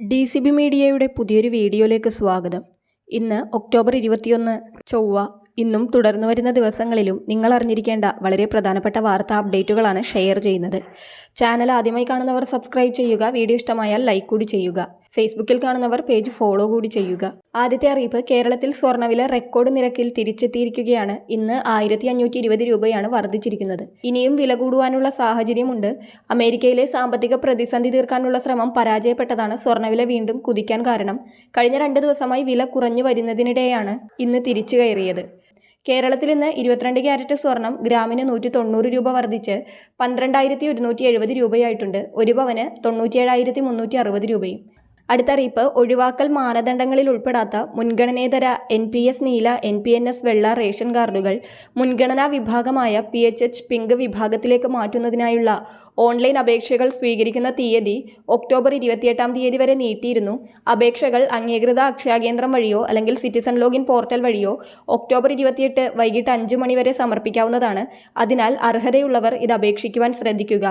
D C B മീഡിയയുടെ പുതിയൊരു വീഡിയോയിലേക്ക് സ്വാഗതം. ഇന്ന് ഒക്ടോബർ ഇരുപത്തിയൊന്ന് ചൊവ്വ. ഇന്നും തുടർന്നു വരുന്ന ദിവസങ്ങളിലും നിങ്ങൾ അറിഞ്ഞിരിക്കേണ്ട വളരെ പ്രധാനപ്പെട്ട വാർത്താ അപ്ഡേറ്റുകളാണ് ഷെയർ ചെയ്യുന്നത്. ചാനൽ ആദ്യമായി കാണുന്നവർ സബ്സ്ക്രൈബ് ചെയ്യുക. വീഡിയോ ഇഷ്ടമായാൽ ലൈക്ക് കൂടി ചെയ്യുക. ഫേസ്ബുക്കിൽ കാണുന്നവർ പേജ് ഫോളോ കൂടി ചെയ്യുക. ആദ്യത്തെ അറിയിപ്പ് കേരളത്തിൽ സ്വർണവില റെക്കോർഡ് നിരക്കിൽ തിരിച്ചെത്തിയിരിക്കുകയാണ്. ഇന്ന് ആയിരത്തി അഞ്ഞൂറ്റി ഇരുപത് രൂപയാണ് വർദ്ധിച്ചിരിക്കുന്നത്. ഇനിയും വില കൂടുവാനുള്ള സാഹചര്യമുണ്ട്. അമേരിക്കയിലെ സാമ്പത്തിക പ്രതിസന്ധി തീർക്കാനുള്ള ശ്രമം പരാജയപ്പെട്ടതാണ് സ്വർണവില വീണ്ടും കുതിക്കാൻ കാരണം. കഴിഞ്ഞ രണ്ട് ദിവസമായി വില കുറഞ്ഞു വരുന്നതിനിടെയാണ് ഇന്ന് തിരിച്ചു കയറിയത്. കേരളത്തിൽ ഇന്ന് ഇരുപത്തിരണ്ട് ക്യാരറ്റ് സ്വർണം ഗ്രാമിന് നൂറ്റി തൊണ്ണൂറ് രൂപ വർദ്ധിച്ച് പന്ത്രണ്ടായിരത്തി ഒരുന്നൂറ്റി എഴുപത് രൂപയായിട്ടുണ്ട്. ഒരു പവന് തൊണ്ണൂറ്റിയേഴായിരത്തി മുന്നൂറ്റി അറുപത് രൂപയും. അടുത്ത അറിയിപ്പ് ഒഴിവാക്കൽ മാനദണ്ഡങ്ങളിൽ ഉൾപ്പെടാത്ത മുൻഗണനേതര എൻ പി എസ് നീല എൻ പി എൻ എസ് വെള്ള റേഷൻ കാർഡുകൾ മുൻഗണനാ വിഭാഗമായ പി എച്ച് എച്ച് പിങ്ക് വിഭാഗത്തിലേക്ക് മാറ്റുന്നതിനായുള്ള ഓൺലൈൻ അപേക്ഷകൾ സ്വീകരിക്കുന്ന തീയതി ഒക്ടോബർ ഇരുപത്തിയെട്ടാം തീയതി വരെ നീട്ടിയിരുന്നു. അപേക്ഷകൾ അംഗീകൃത അക്ഷയകേന്ദ്രം വഴിയോ അല്ലെങ്കിൽ സിറ്റിസൺ ലോഗിൻ പോർട്ടൽ വഴിയോ ഒക്ടോബർ ഇരുപത്തിയെട്ട് വൈകിട്ട് അഞ്ച് മണി വരെ സമർപ്പിക്കാവുന്നതാണ്. അതിനാൽ അർഹതയുള്ളവർ ഇത് അപേക്ഷിക്കുവാൻ ശ്രദ്ധിക്കുക.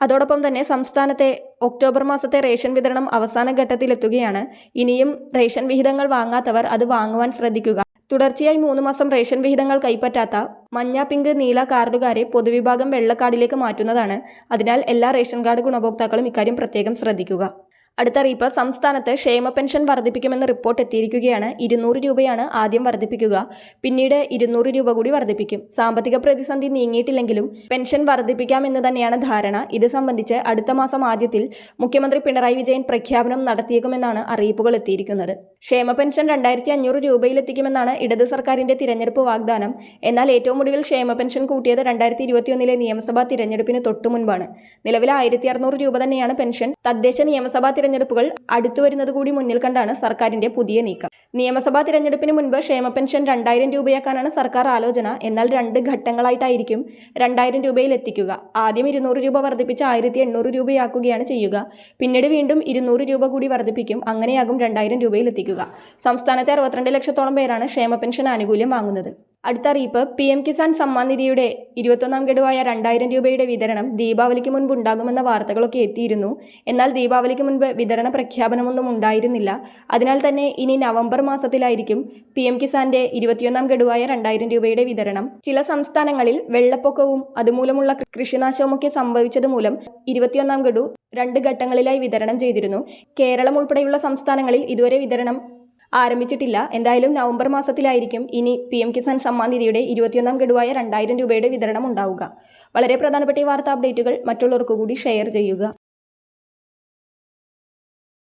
അതോടൊപ്പം തന്നെ സംസ്ഥാനത്തെ ഒക്ടോബർ മാസത്തെ റേഷൻ വിതരണം അവസാന ഘട്ടത്തിലെത്തുകയാണ്. ഇനിയും റേഷൻ വിഹിതങ്ങൾ വാങ്ങാത്തവർ അത് വാങ്ങുവാൻ ശ്രദ്ധിക്കുക. തുടർച്ചയായി മൂന്ന് മാസം റേഷൻ വിഹിതങ്ങൾ കൈപ്പറ്റാത്ത മഞ്ഞ പിങ്ക് നീല കാർഡുകാരെ പൊതുവിഭാഗം വെള്ളക്കാർഡിലേക്ക് മാറ്റുന്നതാണ്. അതിനാൽ എല്ലാ റേഷൻ കാർഡ് ഗുണഭോക്താക്കളും ഇക്കാര്യം പ്രത്യേകം ശ്രദ്ധിക്കുക. അടുത്ത അറിയിപ്പ് സംസ്ഥാനത്ത് ക്ഷേമ പെൻഷൻ വർദ്ധിപ്പിക്കുമെന്ന് റിപ്പോർട്ട് എത്തിയിരിക്കുകയാണ്. ഇരുന്നൂറ് രൂപയാണ് ആദ്യം വർദ്ധിപ്പിക്കുക. പിന്നീട് ഇരുന്നൂറ് രൂപ കൂടി വർദ്ധിപ്പിക്കും. സാമ്പത്തിക പ്രതിസന്ധി നീങ്ങിയിട്ടില്ലെങ്കിലും പെൻഷൻ വർദ്ധിപ്പിക്കാമെന്ന് തന്നെയാണ് ധാരണ. ഇത് സംബന്ധിച്ച് അടുത്ത മാസം ആദ്യത്തിൽ മുഖ്യമന്ത്രി പിണറായി വിജയൻ പ്രഖ്യാപനം നടത്തിയേക്കുമെന്നാണ് അറിയിപ്പുകൾ എത്തിയിരിക്കുന്നത്. ക്ഷേമ പെൻഷൻ രണ്ടായിരത്തി അഞ്ഞൂറ് രൂപയിലെത്തിക്കുമെന്നാണ് ഇടത് സർക്കാരിന്റെ തിരഞ്ഞെടുപ്പ് വാഗ്ദാനം. എന്നാൽ ഏറ്റവും ഒടുവിൽ ക്ഷേമ പെൻഷൻ കൂട്ടിയത് രണ്ടായിരത്തി ഇരുപത്തിയൊന്നിലെ നിയമസഭാ തിരഞ്ഞെടുപ്പിന് തൊട്ടു മുൻപാണ് നിലവിൽ ആയിരത്തി അറുന്നൂറ് രൂപ തന്നെയാണ് പെൻഷൻ. തദ്ദേശ നിയമസഭാ തിരഞ്ഞെടുപ്പുകൾ അടുത്തു വരുന്നത് കൂടി മുന്നിൽ കണ്ടാണ് സർക്കാരിന്റെ പുതിയ നീക്കം. നിയമസഭാ തിരഞ്ഞെടുപ്പിന് മുൻപ് ക്ഷേമ പെൻഷൻ രണ്ടായിരം രൂപയാക്കാനാണ് സർക്കാർ ആലോചന. എന്നാൽ രണ്ട് ഘട്ടങ്ങളായിട്ടായിരിക്കും രണ്ടായിരം രൂപയിൽ എത്തിക്കുക. ആദ്യം ഇരുന്നൂറ് രൂപ വർദ്ധിപ്പിച്ച് ആയിരത്തി എണ്ണൂറ് രൂപയാക്കുകയാണ് ചെയ്യുക. പിന്നീട് വീണ്ടും ഇരുന്നൂറ് രൂപ കൂടി വർദ്ധിപ്പിക്കും. അങ്ങനെയാകും രണ്ടായിരം രൂപയിൽ എത്തിക്കുക. സംസ്ഥാനത്തെ അറുപത്തിരണ്ട് ലക്ഷത്തോളം പേരാണ് ക്ഷേമ പെൻഷൻ ആനുകൂല്യം വാങ്ങുന്നത്. അടുത്ത അറിയിപ്പ് പി എം കിസാൻ സമ്മാൻ നിധിയുടെ ഇരുപത്തൊന്നാം ഗഡുവായ രണ്ടായിരം രൂപയുടെ വിതരണം ദീപാവലിക്ക് മുൻപ് ഉണ്ടാകുമെന്ന വാർത്തകളൊക്കെ എത്തിയിരുന്നു. എന്നാൽ ദീപാവലിക്ക് മുൻപ് വിതരണ പ്രഖ്യാപനമൊന്നും ഉണ്ടായിരുന്നില്ല. അതിനാൽ തന്നെ ഇനി നവംബർ മാസത്തിലായിരിക്കും പി എം കിസാന്റെ ഇരുപത്തിയൊന്നാം ഗഡുവായ രണ്ടായിരം രൂപയുടെ വിതരണം. ചില സംസ്ഥാനങ്ങളിൽ വെള്ളപ്പൊക്കവും അതുമൂലമുള്ള കൃഷിനാശവുമൊക്കെ സംഭവിച്ചതുമൂലം ഇരുപത്തിയൊന്നാം ഗഡു രണ്ട് ഘട്ടങ്ങളിലായി വിതരണം ചെയ്തിരുന്നു. കേരളം ഉൾപ്പെടെയുള്ള സംസ്ഥാനങ്ങളിൽ ഇതുവരെ വിതരണം ആരംഭിച്ചിട്ടില്ല. എന്തായാലും നവംബർ മാസത്തിലായിരിക്കും ഇനി പി എം കിസാൻ സമ്മാൻ നിധിയുടെ ഇരുപത്തിയൊന്നാം ഗഡുവായ രണ്ടായിരം രൂപയുടെ വിതരണം ഉണ്ടാവുക. വളരെ പ്രധാനപ്പെട്ട ഈ വാർത്താ അപ്ഡേറ്റുകൾ മറ്റുള്ളവർക്ക് കൂടി ഷെയർ ചെയ്യുക.